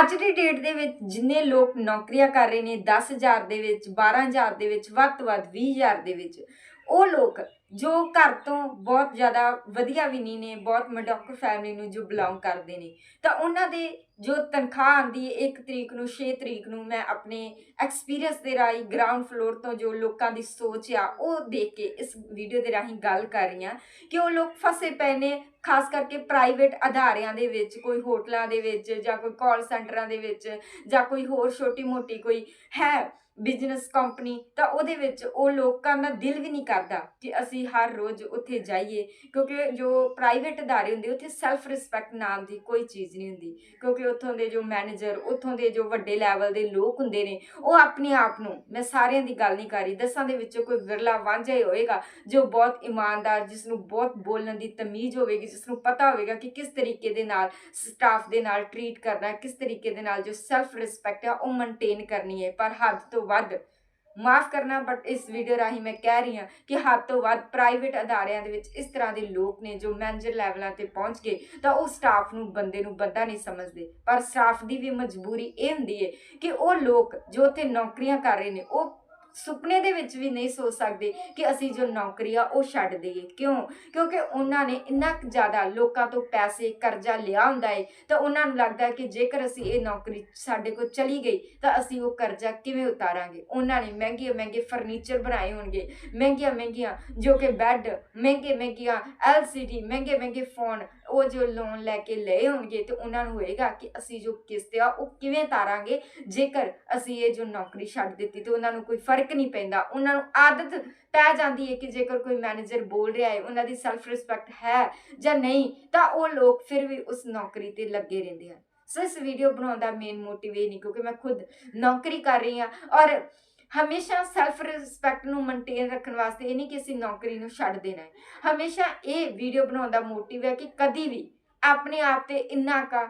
ਅੱਜ ਦੀ ਡੇਟ ਦੇ ਵਿੱਚ ਜਿੰਨੇ ਲੋਕ ਨੌਕਰੀਆਂ ਕਰ ਰਹੇ ਨੇ 10000 ਦੇ ਵਿੱਚ 12000 ਦੇ ਵਿੱਚ, ਵੱਧ ਤੋਂ ਵੱਧ 20000 ਦੇ ਵਿੱਚ, ਉਹ ਲੋਕ ਜੋ ਘਰ ਤੋਂ ਬਹੁਤ ਜ਼ਿਆਦਾ ਵਧੀਆ ਵੀ ਨਹੀਂ ਨੇ, ਬਹੁਤ ਮਿਡਲ ਫੈਮਿਲੀ ਨੂੰ ਜੋ ਬਿਲੋਂਗ ਕਰਦੇ ਨੇ, ਤਾਂ ਉਹਨਾਂ ਦੇ ਜੋ ਤਨਖਾਹ ਆਂਦੀ ਹੈ 1 ਤਰੀਕ ਨੂੰ 6 ਤਰੀਕ ਨੂੰ ਮੈਂ ਆਪਣੇ ਐਕਸਪੀਰੀਅੰਸ ਦੇ ਰਾਹੀਂ ਗਰਾਊਂਡ ਫਲੋਰ ਤੋਂ ਜੋ ਲੋਕਾਂ ਦੀ ਸੋਚ ਆ, ਉਹ ਦੇਖ ਕੇ ਇਸ ਵੀਡੀਓ ਦੇ ਰਾਹੀਂ ਗੱਲ ਕਰ ਰਹੀ ਹਾਂ ਕਿ ਉਹ ਲੋਕ ਫਸੇ ਪਏ ਨੇ, ਖਾਸ ਕਰਕੇ ਪ੍ਰਾਈਵੇਟ ਅਦਾਰਿਆਂ ਦੇ ਵਿੱਚ, ਕੋਈ ਹੋਟਲਾਂ ਦੇ ਵਿੱਚ ਜਾਂ ਕੋਈ ਕਾਲ ਸੈਂਟਰਾਂ ਦੇ ਵਿੱਚ ਜਾਂ ਕੋਈ ਹੋਰ ਛੋਟੀ ਮੋਟੀ ਕੋਈ ਹੈ ਬਿਜ਼ਨਸ ਕੰਪਨੀ ਤਾਂ ਉਹਦੇ ਵਿੱਚ ਉਹ ਲੋਕਾਂ ਦਾ ਦਿਲ ਵੀ ਨਹੀਂ ਕਰਦਾ ਕਿ ਅਸੀਂ ਹਰ ਰੋਜ਼ ਉੱਥੇ ਜਾਈਏ, ਕਿਉਂਕਿ ਜੋ ਪ੍ਰਾਈਵੇਟ ਅਦਾਰੇ ਹੁੰਦੇ, ਉੱਥੇ ਸੈਲਫ ਰਿਸਪੈਕਟ ਨਾਮ ਦੀ ਕੋਈ ਚੀਜ਼ ਨਹੀਂ ਹੁੰਦੀ। ਕਿਉਂਕਿ ਉੱਥੋਂ ਦੇ ਜੋ ਮੈਨੇਜਰ ਉੱਥੋਂ ਦੇ ਜੋ ਵੱਡੇ ਲੈਵਲ ਦੇ ਲੋਕ ਹੁੰਦੇ ਨੇ, ਉਹ ਆਪਣੇ ਆਪ ਨੂੰ, ਮੈਂ ਸਾਰਿਆਂ ਦੀ ਗੱਲ ਨਹੀਂ ਕਰ ਰਹੀ, ਦਸਾਂ ਦੇ ਵਿੱਚੋਂ ਕੋਈ ਵਿਰਲਾ ਵਾਂਝਾ ਹੀ ਹੋਏਗਾ, ਜੋ ਬਹੁਤ ਇਮਾਨਦਾਰ ਜਿਸ ਨੂੰ ਬਹੁਤ ਬੋਲਣ ਦੀ ਤਮੀਜ਼ ਹੋਵੇਗੀ ਜਿਸ ਨੂੰ ਪਤਾ ਹੋਵੇਗਾ ਕਿ ਕਿਸ ਤਰੀਕੇ ਦੇ ਨਾਲ ਸਟਾਫ ਦੇ ਨਾਲ ਟ੍ਰੀਟ ਕਰਨਾ, ਕਿਸ ਤਰੀਕੇ ਦੇ ਨਾਲ ਜੋ ਸੈਲਫ ਰਿਸਪੈਕਟ ਆ, ਉਹ ਮੇਨਟੇਨ ਕਰਨੀ ਹੈ, ਪਰ ਹੱਦ ਤੋਂ ਵੱਧ ਮਾਫ ਕਰਨਾ ਬਟ ਇਸ ਵੀਡੀਓ ਰਾਹੀਂ ਮੈਂ ਕਹਿ ਰਹੀ ਹਾਂ ਕਿ ਹੱਦ ਤੋਂ ਵੱਧ ਪ੍ਰਾਈਵੇਟ ਅਦਾਰਿਆਂ ਦੇ ਵਿੱਚ ਇਸ ਤਰ੍ਹਾਂ ਦੇ ਲੋਕ ਨੇ ਜੋ ਮੈਨੇਜਰ ਲੈਵਲਾਂ ਤੇ ਪਹੁੰਚ ਗਏ ਤਾਂ ਉਹ ਸਟਾਫ ਨੂੰ, ਬੰਦੇ ਨੂੰ ਬੰਦਾ ਨਹੀਂ ਸਮਝਦੇ। ਪਰ ਸਟਾਫ ਦੀ ਵੀ ਮਜਬੂਰੀ ਇਹ ਹੁੰਦੀ ਹੈ ਕਿ ਉਹ ਲੋਕ ਜੋ ਉੱਥੇ ਨੌਕਰੀਆਂ ਕਰ ਰਹੇ ਨੇ, ਉਹ ਸੁਪਨੇ ਦੇ ਵਿੱਚ ਵੀ ਨਹੀਂ ਸੋਚ ਸਕਦੇ ਕਿ ਅਸੀਂ ਜੋ ਨੌਕਰੀ ਆ ਉਹ ਛੱਡ ਦਈਏ। ਕਿਉਂ? ਕਿਉਂਕਿ ਉਹਨਾਂ ਨੇ ਇੰਨਾ ਕੁ ਜ਼ਿਆਦਾ ਲੋਕਾਂ ਤੋਂ ਪੈਸੇ, ਕਰਜ਼ਾ ਲਿਆ ਹੁੰਦਾ ਏ, ਤਾਂ ਉਹਨਾਂ ਨੂੰ ਲੱਗਦਾ ਹੈ ਕਿ ਜੇਕਰ ਅਸੀਂ ਇਹ ਨੌਕਰੀ ਸਾਡੇ ਕੋਲ ਚਲੀ ਗਈ, ਤਾਂ ਅਸੀਂ ਉਹ ਕਰਜ਼ਾ ਕਿਵੇਂ ਉਤਾਰਾਂਗੇ? ਉਹਨਾਂ ਨੇ ਮਹਿੰਗੇ ਮਹਿੰਗੇ ਫਰਨੀਚਰ ਬਣਾਏ ਹੋਣਗੇ। ਮਹਿੰਗੀਆਂ ਮਹਿੰਗੀਆਂ ਜੋ ਕਿ ਬੈੱਡ, ਮਹਿੰਗੇ ਮਹਿੰਗੀਆਂ ਐਲਸੀਡੀ, ਮਹਿੰਗੇ ਮਹਿੰਗੇ ਫੋਨ, ਉਹ ਜੋ ਲੋਨ ਲੈ ਕੇ ਲਏ ਹੋਣਗੇ ਤੇ ਉਹਨਾਂ ਨੂੰ ਹੋਏਗਾ ਕਿ ਅਸੀਂ ਜੋ ਕਿਸ਼ਤ ਆ ਉਹ ਕਿਵੇਂ ਤਾਰਾਂਗੇ ਜੇਕਰ ਅਸੀਂ ਇਹ ਜੋ ਨੌਕਰੀ ਛੱਡ ਦਿੱਤੀ ਤੇ ਉਹਨਾਂ ਨੂੰ ਕੋਈ ਫ਼ਰਕ ਨਹੀਂ ਪੈਂਦਾ। ਉਹਨਾਂ ਨੂੰ ਆਦਤ ਪੈ ਜਾਂਦੀ ਹੈ ਕਿ ਜੇਕਰ ਕੋਈ ਮੈਨੇਜਰ ਬੋਲ ਰਿਹਾ ਹੈ, ਉਹਨਾਂ ਦੀ ਸੈਲਫ ਰਿਸਪੈਕਟ ਹੈ ਜਾਂ ਨਹੀਂ, ਤਾਂ ਉਹ ਲੋਕ ਫਿਰ ਵੀ ਉਸ ਨੌਕਰੀ ਤੇ ਲੱਗੇ ਰਹਿੰਦੇ ਹਨ। ਸੋ ਇਸ ਵੀਡੀਓ ਬਣਾਉਣ ਦਾ ਮੇਨ ਮੋਟਿਵ ਇਹ ਨਹੀਂ, ਕਿਉਂਕਿ ਮੈਂ ਖੁਦ ਨੌਕਰੀ ਕਰ ਰਹੀ ਹਾਂ ਔਰ ਹਮੇਸ਼ਾ ਸੈਲਫ ਰਿਸਪੈਕਟ ਨੂੰ ਮੇਨਟੇਨ ਰੱਖਣ ਵਾਸਤੇ ਇਹ ਨਹੀਂ ਕਿ ਅਸੀਂ ਨੌਕਰੀ ਨੂੰ ਛੱਡ ਦੇਣਾ ਹੈ। ਹਮੇਸ਼ਾ ਇਹ ਵੀਡੀਓ ਬਣਾਉਣ ਦਾ ਮੋਟਿਵ ਹੈ ਕਿ ਕਦੀ ਵੀ ਆਪਣੇ ਆਪ ਤੇ ਇੰਨਾ ਕਾ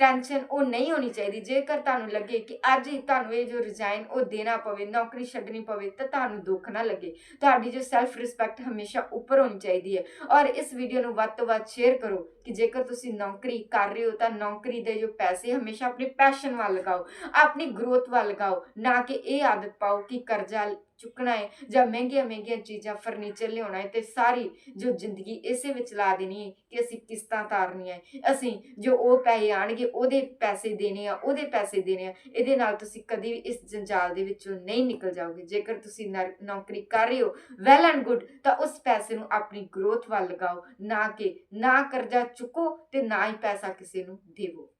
ਟੈਨਸ਼ਨ ਉਹ ਨਹੀਂ ਹੋਣੀ ਚਾਹੀਦੀ। ਜੇਕਰ ਤੁਹਾਨੂੰ ਲੱਗੇ ਕਿ ਅੱਜ ਹੀ ਤੁਹਾਨੂੰ ਇਹ ਜੋ ਰਿਜ਼ਾਈਨ ਉਹ ਦੇਣਾ ਪਵੇ, ਨੌਕਰੀ ਛੱਡਣੀ ਪਵੇ, ਤਾਂ ਤੁਹਾਨੂੰ ਦੁੱਖ ਨਾ ਲੱਗੇ। ਤੁਹਾਡੀ ਜੋ ਸੈਲਫ ਰਿਸਪੈਕਟ ਹਮੇਸ਼ਾ ਉੱਪਰ ਹੋਣੀ ਚਾਹੀਦੀ ਹੈ। ਔਰ ਇਸ ਵੀਡੀਓ ਨੂੰ ਵੱਧ ਤੋਂ ਵੱਧ ਸ਼ੇਅਰ ਕਰੋ ਕਿ ਜੇਕਰ ਤੁਸੀਂ ਨੌਕਰੀ ਕਰ ਰਹੇ ਹੋ, ਤਾਂ ਨੌਕਰੀ ਦੇ ਜੋ ਪੈਸੇ ਹਮੇਸ਼ਾ ਆਪਣੇ ਪੈਸ਼ਨ ਵੱਲ ਲਗਾਓ, ਆਪਣੀ ਗਰੋਥ ਵੱਲ ਲਗਾਓ, ਨਾ ਕਿ ਇਹ ਆਦਤ ਪਾਓ ਕਿ ਕਰਜ਼ਾ ਚੁੱਕਣਾ ਹੈ ਜਾਂ ਮਹਿੰਗੀਆਂ ਮਹਿੰਗੀਆਂ ਚੀਜ਼ਾਂ ਫਰਨੀਚਰ ਲਿਆਉਣਾ ਹੈ ਤੇ ਸਾਰੀ ਜੋ ਜ਼ਿੰਦਗੀ ਇਸੇ ਵਿੱਚ ਲਾ ਦੇਣੀ ਹੈ ਕਿ ਅਸੀਂ ਕਿਸ਼ਤਾਂ ਤਾਰਨੀਆਂ ਹੈ ਅਸੀਂ ਜੋ ਉਹ ਪੈਸੇ ਆਣਗੇ ਉਹਦੇ ਪੈਸੇ ਦੇਣੇ ਆ, ਉਹਦੇ ਪੈਸੇ ਦੇਣੇ ਆ, ਇਹਦੇ ਨਾਲ ਤੁਸੀਂ ਕਦੀ ਵੀ ਇਸ ਜੰਜਾਲ ਦੇ ਵਿੱਚੋਂ ਨਹੀਂ ਨਿਕਲ ਜਾਓਗੇ। ਜੇਕਰ ਤੁਸੀਂ ਨਰ- ਨੌਕਰੀ ਕਰ ਰਹੇ ਹੋ ਵੈਲ ਐਂਡ ਗੁੱਡ ਤਾਂ ਉਸ ਪੈਸੇ ਨੂੰ ਆਪਣੀ ਗਰੋਥ ਵੱਲ ਲਗਾਓ, ਨਾ ਕਿ ਨਾ ਕਰਜ਼ਾ ਚੁੱਕੋ ਤੇ ਨਾ ਹੀ ਪੈਸਾ ਕਿਸੇ ਨੂੰ ਦੇਵੋ।